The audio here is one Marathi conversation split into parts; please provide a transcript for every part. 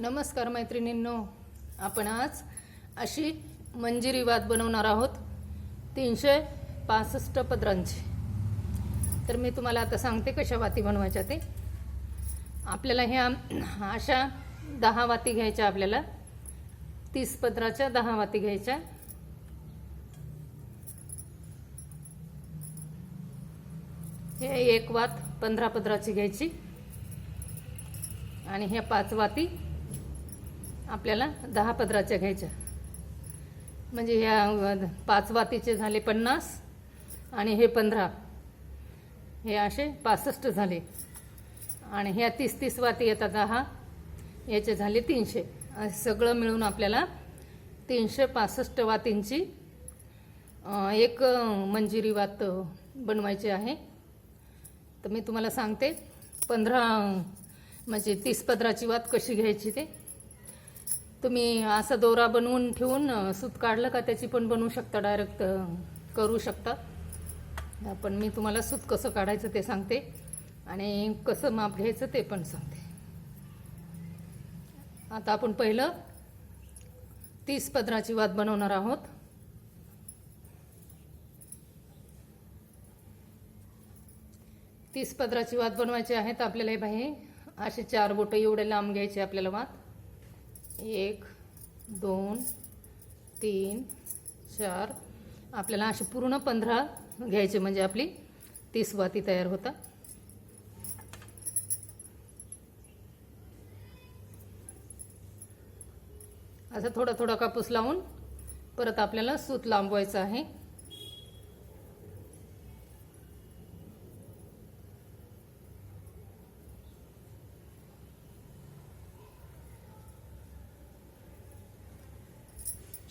नमस्कार मैत्रिणींनो आपण आज अशी मंजिरी वात बनवणार आहोत तीनशे पासष्ट पदरांची. तर मी तुम्हाला आता सांगते कशा वाती बनवायच्या ते. आपल्याला ह्या अशा दहा वाती घ्यायच्या आपल्याला. तीस पदराच्या दहा वाती घ्यायच्या. हे एक वात पंधरा पदराची घ्यायची. आणि ह्या पाच वाती आपल्याला दहा पदराच्या घ्यायच्या. म्हणजे ह्या पाच वातीचे झाले पन्नास आणि हे पंधरा. हे असे पासष्ट झाले. आणि ह्या तीस तीस वाती येतात दहा. याचे झाले तीनशे. सगळं मिळून आपल्याला तीनशे पासष्ट वातींची एक मंजिरी वात बनवायची आहे. तर मी तुम्हाला सांगते पंधरा म्हणजे तीस पदराची वात कशी घ्यायची ते. तुम्ही असा दोरा बनवून ठेवून सूत काढलं का त्याची पण बनवू शकता डायरेक्ट करू शकता. पण मी तुम्हाला सूत कसं काढायचं ते सांगते आणि कसं माप घ्यायचं ते पण सांगते. आता आपण पहिलं तीस पदराची वाद बनवणार आहोत. तीस पदराची वाद बनवायची आहेत आपल्याला हे बाहे असे चार बोटं एवढे लांब घ्यायचे आपल्याला वाद एक दोन तीन चार. आपल्याला असे पूर्ण पंधरा घ्यायचे म्हणजे आपली तीस वाती तयार होता. असं थोडा थोडा कापूस लावून परत आपल्याला सूत लांबवायचं आहे.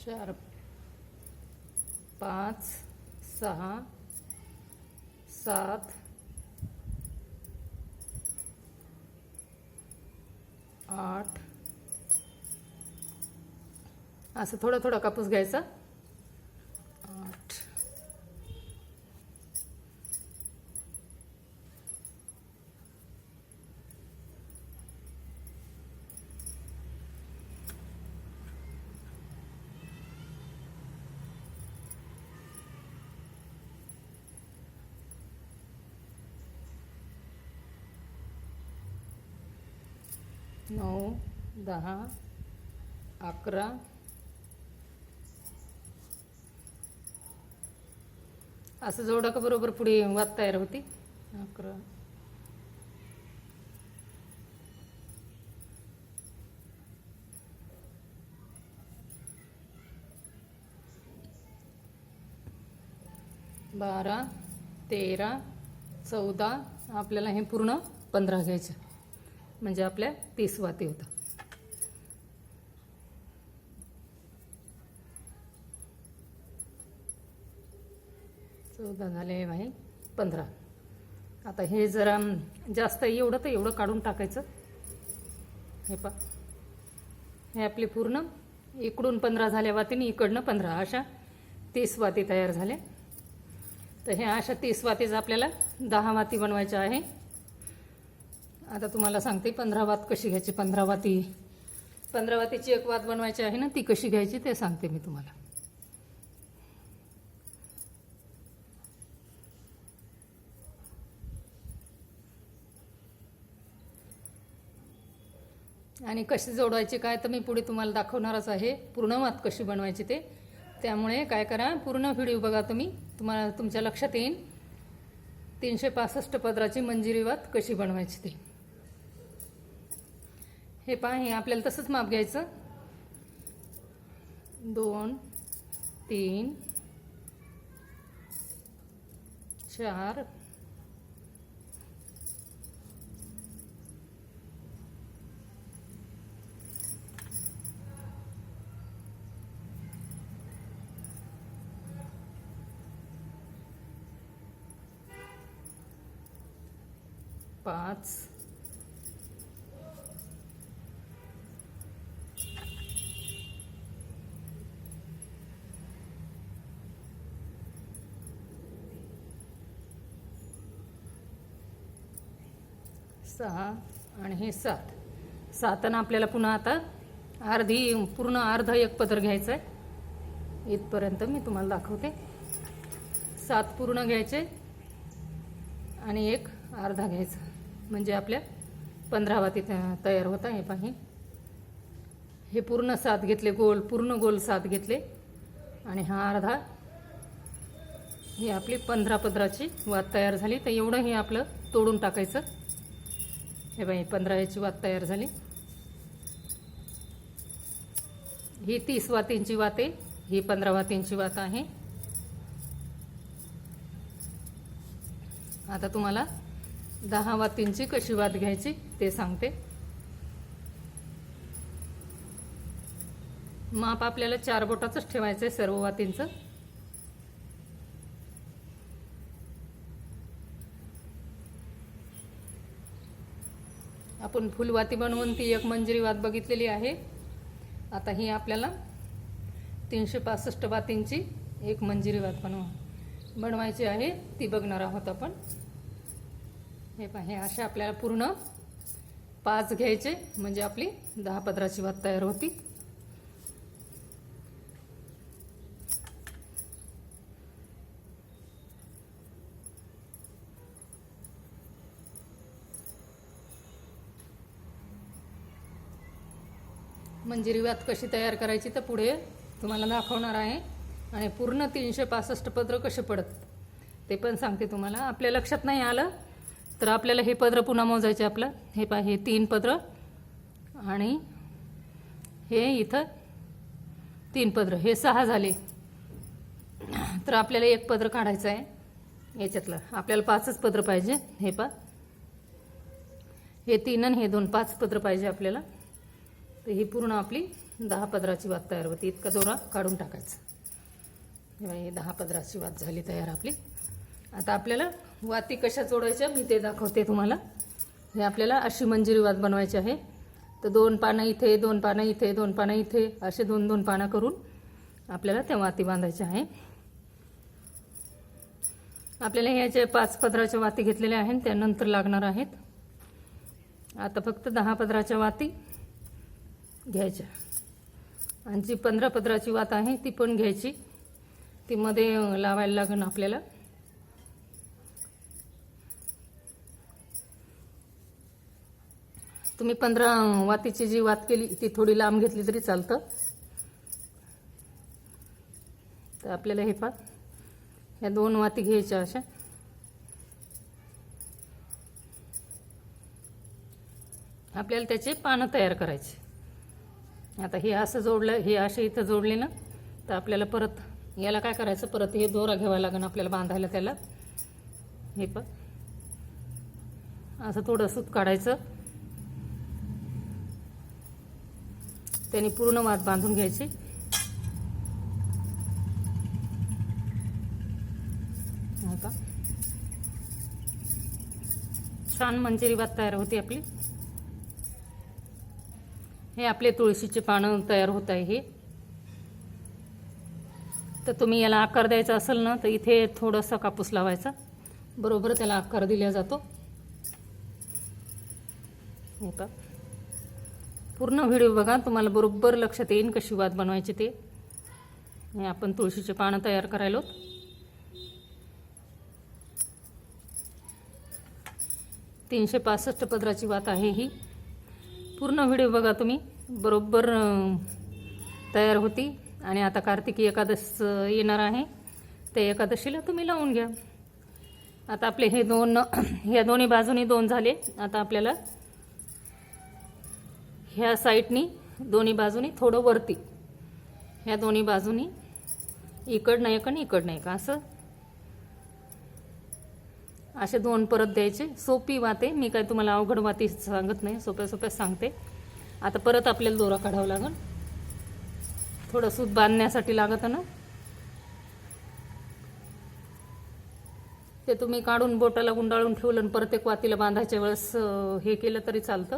चार पाच सहा सात आठ. असं थोडा थोडा कापूस घ्यायचा आठ नऊ दहा अकरा असं जोडा का बरोबर पुढे वात तयार होती? अकरा. बारा तेरा चौदा आपल्याला हे पूर्ण पंधरा घ्यायचं. म्हणजे आपल्या तीस वाती होतं चौदा झाले आहे पंधरा. आता हे जरा जास्त एवढं तर एवढं काढून टाकायचं. हे पा हे आपले पूर्ण. इकडून पंधरा झाल्या वातीने इकडनं पंधरा. अशा तीस वाती तयार झाल्या. तर ह्या अशा तीस वातीच आपल्याला दहा वाती बनवायच्या आहे. आता तुम्हाला सांगते पंधरा वात कशी घ्यायची. पंधरा वाती. पंधरा वातीची एक वात बनवायची आहे ना ती कशी घ्यायची ते सांगते मी तुम्हाला. आणि कशी जोडवायची काय तर मी पुढे तुम्हाला दाखवणारच आहे. पूर्ण वात कशी बनवायची ते. त्यामुळे काय करा पूर्ण व्हिडिओ बघा तुम्ही. तुम्हाला तुमच्या लक्षात येईल तीनशे पासष्ट पदराची मंजिरी वात कशी बनवायची ते. हे पहा हे आपल्याला तसंच माप घ्यायचं. दोन तीन चार पाच. सहा आणि हे सात. साताना आपल्याला पुन्हा आता अर्धी पूर्ण अर्धा एक पदर घ्यायचा आहे इथपर्यंत मी तुम्हाला दाखवते. सात पूर्ण घ्यायचे आणि एक अर्धा घ्यायचा. म्हणजे आपल्या पंधरा वाती त- तयार होता हे पाही हे. पूर्ण सात घेतले गोल पूर्ण गोल सात घेतले. आणि हा अर्धा. ही आपली पंधरा पंधराची वात तयार झाली. तर एवढं हे आपलं तोडून टाकायचं. हे बाई पंधरा याची वात तयार झाली. ही तीस वातींची वात आहे. ही पंधरा वातींची वात आहे. आता तुम्हाला दहा वातींची कशी वात घ्यायची ते सांगते. माप आपल्याला चार बोटाचंच ठेवायचं आहे सर्व वातींचं आपण फुलवाती बनवून ती एक मंजिरी वात बघितलेली आहे. आता ही आपल्याला तीनशे पासष्ट वातींची एक मंजिरी वात बनव बनवायची आहे. ती बघणार आहोत आपण. हे पहा हे आपल्याला पूर्ण पाच घ्यायचे. म्हणजे आपली दहा पदराची भात तयार होती. मंजिरी भात कशी तयार करायची तर पुढे तुम्हाला दाखवणार आहे. आणि पूर्ण तीनशे पासष्ट पत्र कसे पडत ते पण सांगते तुम्हाला. आपल्या लक्षात नाही आलं? तर आपल्याला हे पत्र पुन्हा मोजायचे आपलं. हे पा हे तीन पत्र आणि हे इथं तीन पत्र हे सहा झाले. तर आपल्याला एक पत्र काढायचं आहे. याच्यातलं. आपल्याला पाचच पत्र पाहिजे. हे पा हे तीन आणि हे दोन. पाच पत्र पाहिजे आपल्याला. तर ही पूर्ण आपली दहा पदराची वाद तयार होती. इतका दोरा काढून टाकायचा. हे दहा पदराची वाद झाली तयार आपली. आता आपल्याला वाती कशा जोडायच्या मी ते दाखवते तुम्हाला. हे आपल्याला अशी मंजिरी वात बनवायची आहे. तर दोन पानं इथे दोन पानं इथे दोन पानं इथे असे दोन दोन पानं करून आपल्याला त्या वाती बांधायच्या आहे. आपल्याला ह्याचे पाच पदराच्या वाती घेतलेल्या आहेत त्यानंतर लागणार आहेत. आता फक्त दहा पदराच्या वाती घ्यायच्या. आणि जी पंधरा पदराची वात आहे ती पण घ्यायची. ती मध्ये लावायला लागेल आपल्याला. तुम्ही पंधरा वातीची जी वात केली ती थोडी लांब घेतली तरी चालतं. तर आपल्याला हे पा ह्या दोन वाती घ्यायच्या अशा. आपल्याला त्याचे पानं तयार करायचे. आता हे असं जोडलं हे असे इथं जोडले ना तर आपल्याला परत याला काय करायचं? परत हे दोरा घ्यावा लागेल आपल्याला बांधायला त्याला. हे पण असं थोडं सूत काढायचं. त्याने पूर्ण वात बांधून घ्यायची. छान मंजिरी वात तयार होती आपली. हे आपले तुळशीचे पानं तयार होत आहे हे. तर तुम्ही याला आकार द्यायचा असेल ना तर इथे थोडासा कापूस लावायचा. बरोबर त्याला आकार दिला जातो. हो का पूर्ण व्हिडिओ बघा तुम्हाला बरोबर लक्षात येईन कशी वात बनवायची ते. आपण तुळशीचे पानं तयार करायलो. तीनशे पासष्ट पदराची वात आहे ही. पूर्ण व्हिडिओ बघा तुम्ही बरोबर तयार होती. आणि आता कार्तिकी एकादश येणार आहे. त्या एकादशीला तुम्ही लावून घ्या. आता आपले हे दोन ह्या दोन्ही बाजूनी दोन झाले. आता आपल्याला ह्या साईडनी दोन्ही बाजूनी थोडं वरती. ह्या दोन्ही बाजूनी इकडनं एक आणि इकडनं एक. असं. असे दोन परत द्यायचे. सोपी वाते. मी काय तुम्हाला अवघड वाती सांगत नाही. सोप्या सोप्या सांगते. आता परत आपल्याला दोरा काढावा लागेल. थोडं सूत बांधण्यासाठी लागत ना. ते तुम्ही काढून बोटाला गुंडाळून ठेवलं आणि परत एक वातीला बांधायच्या वेळेस हे केलं तरी चालतं.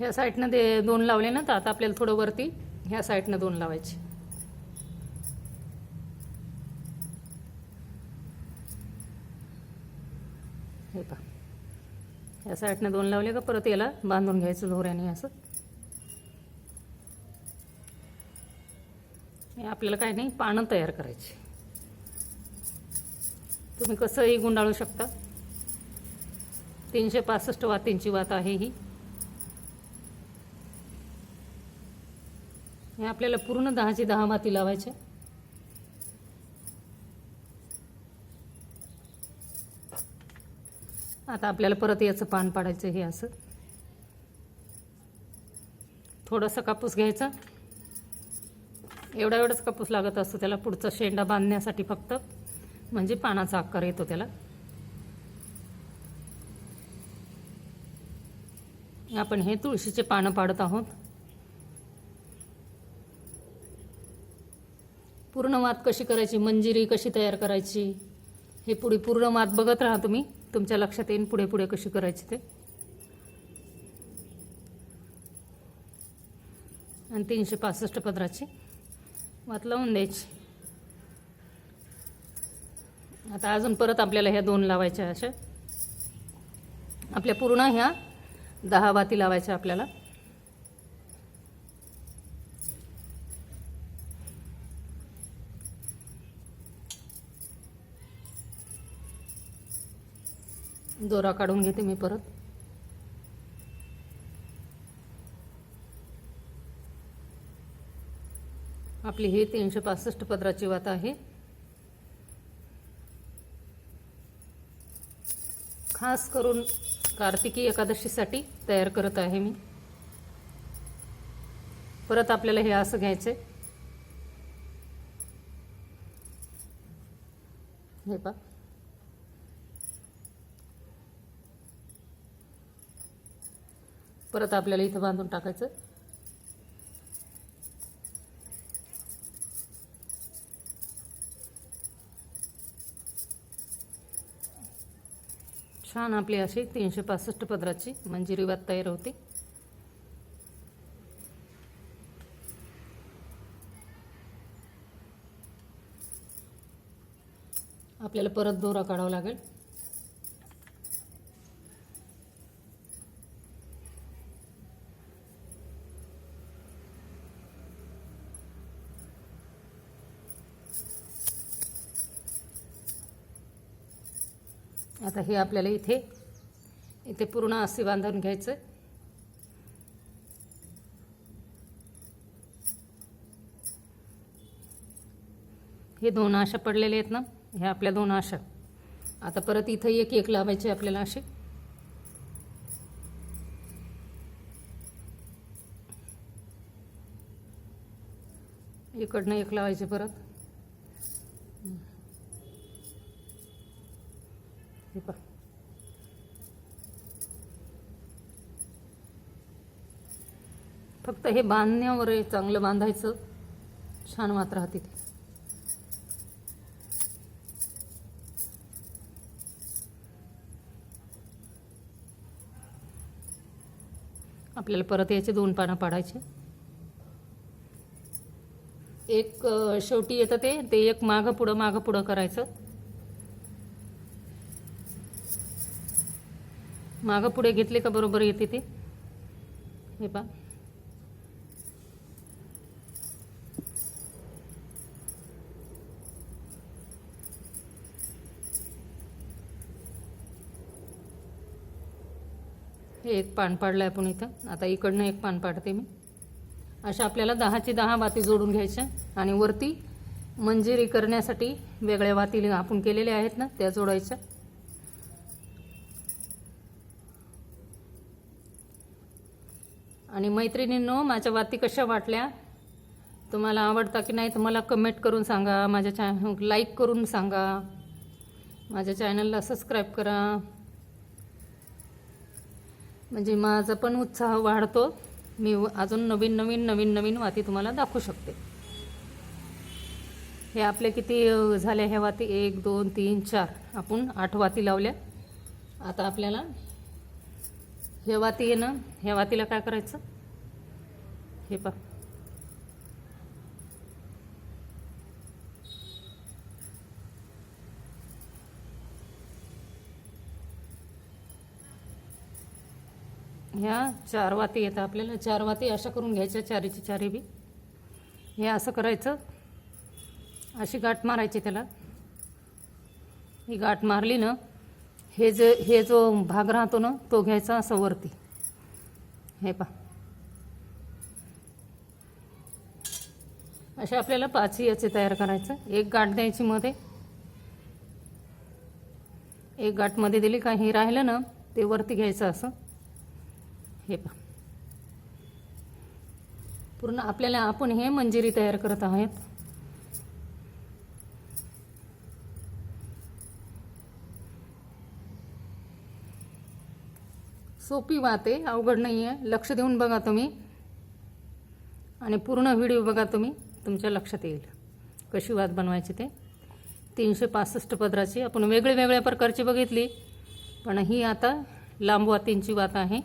ह्या साईडनं ते दोन लावले ना तर आता आपल्याला थोडं वरती ह्या साईडनं दोन लावायचे. हे पहा. ह्या साईडनं दोन लावले का परत याला बांधून घ्यायचं दोऱ्याने असं. हे आपल्याला काय नाही पानं तयार करायची. तुम्ही कसंही गुंडाळू शकता. तीनशे पासष्ट वातींची वात आहे ही. हे आपल्याला पूर्ण दहाची दहा माती लावायच्या आता आपल्याला परत याचं पान पाडायचं हे असं. थोडंसं कापूस घ्यायचा. एवढा एवढाच कापूस लागत असतो त्याला पुढचा शेंडा बांधण्यासाठी फक्त. म्हणजे पानाचा आकार येतो त्याला. आपण हे तुळशीचे पानं पाडत आहोत. पूर्ण मात कशी करायची? मंजिरी कशी तयार करायची? हे पुढे पूर्ण मात बघत राहा तुम्ही. तुमच्या लक्षात येईन पुढे पुढे कशी करायची ते. आणि तीनशे पासष्ट पदराची वात लावून द्यायची. आता अजून परत आपल्याला ह्या दोन लावायच्या अशा. आपल्या पूर्ण ह्या दहा वाती लावायच्या आपल्याला. दोरा काढून घेते मी परत. आपली ही तीनशे पासष्ट पदराची वात आहे. खास करून कार्तिकी एकादशीसाठी तयार करत आहे मी. परत आपल्याला हे असं घ्यायचं हे पा परत आपल्याला इथं बांधून टाकायचं. छान आपली अशी तीनशे पासष्ट पदराची मंजिरी वात तयार होते. आपल्याला परत दोरा काढावा लागेल. आता हे आपल्याला इथे इथे पूर्ण असे बांधून घ्यायचं. हे दोन आशा पडलेले आहेत ना हे आपल्या दोन आशा. आता परत इथं एक एक लावायचे आपल्याला असे. इकडनं एक लावायचे परत. हे पहा. फक्त हे बांधण्यावर आहे चांगलं बांधायचं. छान मात्र राहते ते. आपल्याला परत याचे दोन पानं पाडायचे. एक शेवटी येतं ते. ते एक मागं पुढं मागं पुढं करायचं. मागं पुढे घेतले का बरोबर येते ते? हे पा हे एक पान पाडलं आहे आपण इथं. आता इकडनं एक पान पाडते मी. अशा आपल्याला दहाची दहा वाती जोडून घ्यायच्या आणि वरती मंजिरी करण्यासाठी वेगळ्या वाती आपण केलेल्या आहेत ना त्या जोडायच्या. आणि मैत्रिणींनो माझ्या वाती कशा वाटल्या? तुम्हाला आवडता की नाही तर मला कमेंट करून सांगा. माझ्या चॅन लाईक करून सांगा. माझ्या चॅनलला सबस्क्राईब करा. म्हणजे माझा पण उत्साह वाढतो. मी अजून नवीन नवीन नवीन नवीन वाती तुम्हाला दाखवू शकते. हे आपले किती झाले झाल्या ह्या वाती? एक दोन तीन चार. आपण आठ वाती लावल्या. आता आपल्याला हे वाती आहे ना ह्या वातीला काय करायचं? हे पा ह्या चार वाती येतात आपल्याला. चार वाती अशा करून घ्यायच्या चारीची चारी बी. हे असं करायचं. अशी गाठ मारायची त्याला. ही गाठ मारली ना हे जे हे जो भाग राहतो ना तो घ्यायचा असं वरती. हे पा असे आपल्याला पाच याचे तयार करायचं. एक गाठ द्यायची मध्ये. एक गाठमध्ये दिली का हे राहिलं ना ते वरती घ्यायचं असं. हे पा पूर्ण आपल्याला आपण हे मंजिरी तयार करत आहोत. सोपी बात आहे अवघड नाही आहे लक्ष देऊन बघा तुम्ही. आणि पूर्ण व्हिडिओ बघा तुम्ही. तुमच्या लक्षात येईल. कशी वात बनवायची ते. तीनशे पासष्ट पदराची आपण वेगळे वेगळ्या प्रकारची बघितली. पण ही आता लांब वातींची वात आहे.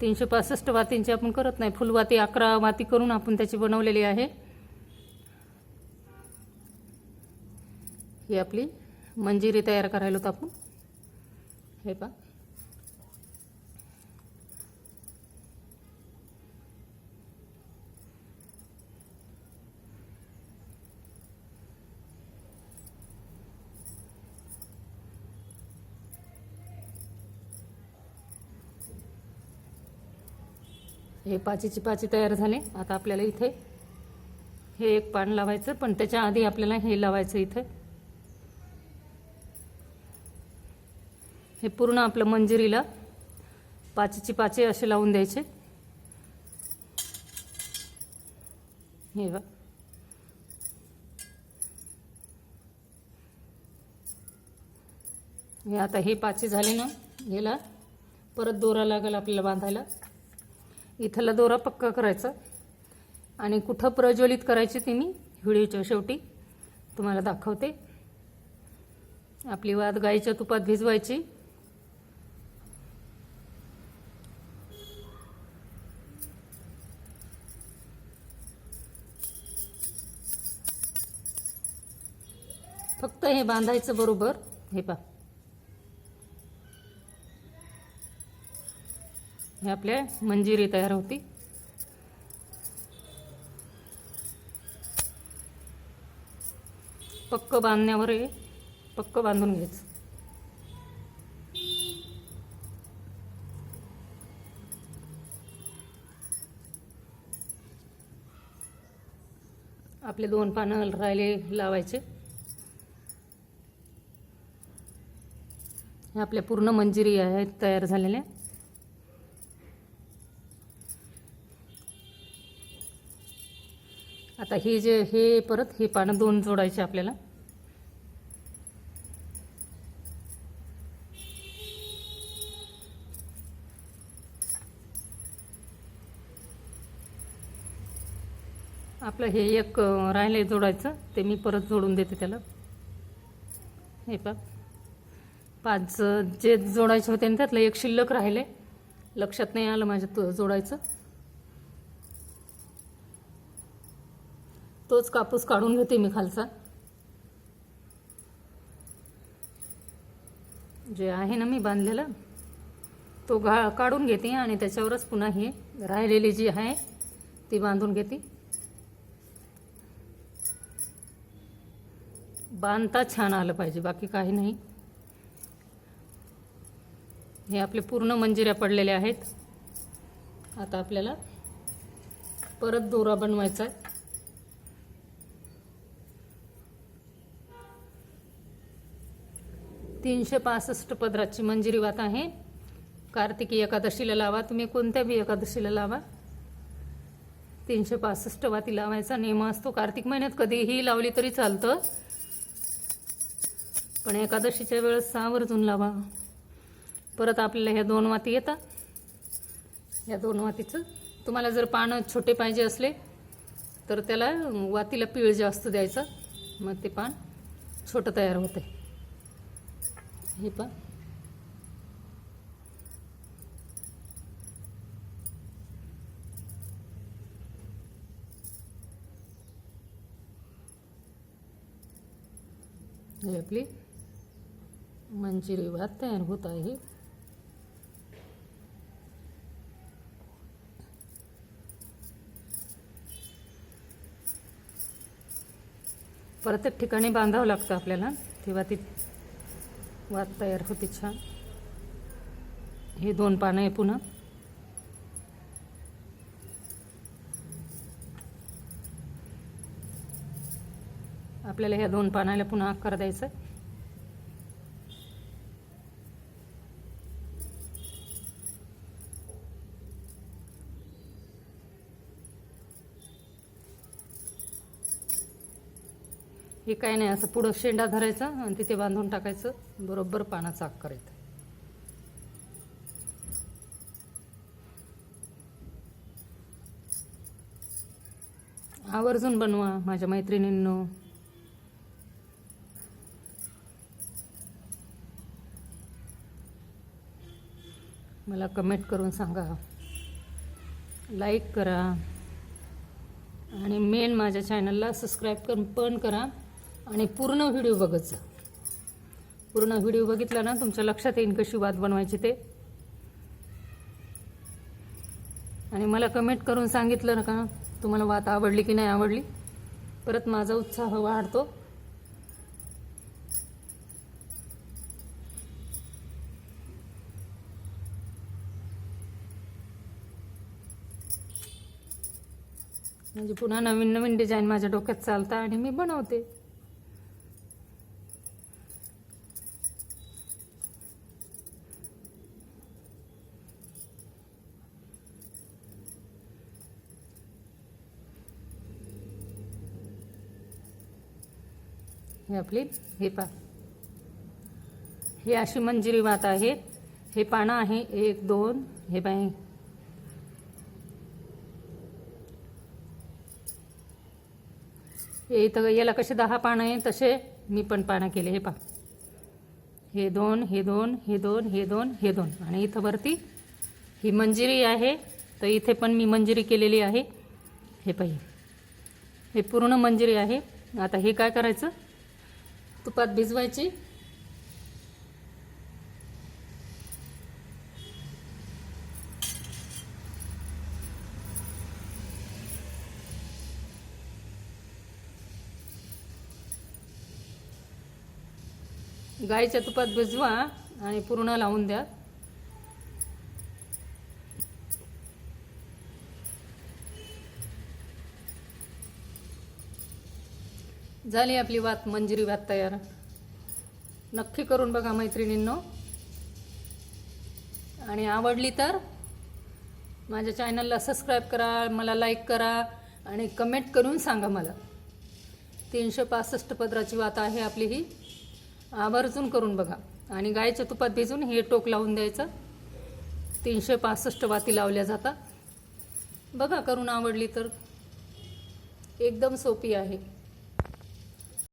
तीनशे पासष्ट वातींची आपण करत नाही. फुलवाती अकरा वाती करून आपण त्याची बनवलेली आहे. ही आपली मंजिरी तयार करायला होतं आपण. हे पा हे पाचीची पाची तयार झाले. आता आपल्याला इथे हे एक पान लावायचं पण त्याच्या आधी आपल्याला हे लावायचं इथे. हे पूर्ण आपलं मंजिरीला पाचीची पाचे असे लावून द्यायचे. हे बा हे आता हे पाचे झाले ना ह्याला परत दोरा लागेल आपल्याला बांधायला. इथला दोरा पक्का करायचा. आणि कुठं प्रज्वलित करायची ते मी व्हिडिओच्या शेवटी तुम्हाला दाखवते. आपली वाद गाईच्या तुपात भिजवायची. फक्त हे बांधायचं बरोबर. हे पा हे आपल्या मंजिरी तयार होती. पक्क बांधण्यावर हे पक्क बांधून घ्यायचं आपले दोन पानं राहिले लावायचे. हे आपल्या पूर्ण मंजिरी आहेत तयार झालेल्या. आता हे जे हे परत हे पानं दोन जोडायचे आपल्याला. आपलं हे एक राहिले जोडायचं. ते मी परत जोडून देते त्याला. हे पा पाच जे जोडायचे होते ना त्यातलं एक शिल्लक राहिले. लक्षात नाही आलं माझ्या जोडायचं. तोच कापूस काढून घेते मी खालचा. जे आहे ना मी बांधलेलं तो घा काढून घेते आणि त्याच्यावरच पुन्हा हे राहिलेली जी आहे ती बांधून घेते. बांधता छान आलं पाहिजे बाकी काही नाही. हे आपले पूर्ण मंजिऱ्या पडलेल्या आहेत. आता आपल्याला परत दोरा बनवायचा आहे. तीनशे पासष्ट पदराची मंजिरी वात आहे. कार्तिकी एकादशीला लावा. तुम्ही कोणत्या बी एकादशीला लावा? तीनशे पासष्ट वाती लावायचा नियम असतो. कार्तिक महिन्यात कधीही लावली तरी चालतं. पण एकादशीच्या वेळेस सावरजून लावा. परत आपल्याला ह्या दोन वाती येतात. या दोन वातीचं तुम्हाला जर पानं छोटे पाहिजे असले तर त्याला वातीला पीळ जास्त द्यायचं. मग ते पान छोटं तयार होते हे पण हे आपली मंचुरी भात तयार होत आहे. प्रत्येक ठिकाणी बांधावं लागतं आपल्याला. तेव्हा ती वात तयार होते छान. हे दोन पानं आहे पुन्हा. आपल्याला ह्या दोन पानाला पुन्हा आकार द्यायचा हे काय नाही असं पुढं शेंडा धरायचा आणि तिथे बांधून टाकायचं. बरोबर पानाचा आकार येतं. आवर्जून बनवा माझ्या मैत्रिणींनो. मला कमेंट करून सांगा. लाईक करा. आणि मेन माझ्या चॅनलला सबस्क्राईब करून पण करा. आणि पूर्ण व्हिडिओ बघत पूर्ण व्हिडिओ बघितला ना तुमच्या लक्षात येईल कशी वाद बनवायची ते. आणि मला कमेंट करून सांगितलं ना का तुम्हाला वात आवडली की नाही आवडली? परत माझा उत्साह वाढतो. म्हणजे पुन्हा नवीन नवीन डिझाईन माझ्या डोक्यात चालतं आणि मी बनवते. आपली. हे पा हे अशी मंजिरी वात आहे. हे पानं आहे. एक दोन. हे पाय हे इथं याला कसे दहा पानं आहे तसे मी पण पानं केले. हे पा हे दोन हे दोन हे दोन हे दोन हे दोन. आणि इथं वरती ही मंजिरी आहे. तर इथे पण मी मंजिरी केलेली आहे. हे पाहिजे हे पूर्ण मंजिरी आहे. आता हे काय करायचं? तुपात भिजवायची. गाईच्या तुपात भिजवा आणि पूर्ण लावून द्या. झाली आपली वात मंजिरी भात तयार. नक्की करून बघा मैत्रिणींनो. आणि आवडली तर माझ्या चॅनलला सबस्क्राईब करा मला लाईक करा आणि कमेंट करून सांगा मला. तीनशे पासष्ट पदराची वात आहे आपली ही. आवर्जून करून बघा. आणि गायच्या तुपात भिजून हे टोक लावून द्यायचं. तीनशे पासष्ट वाती लावल्या जातात. बघा करून आवडली तर. एकदम सोपी आहे.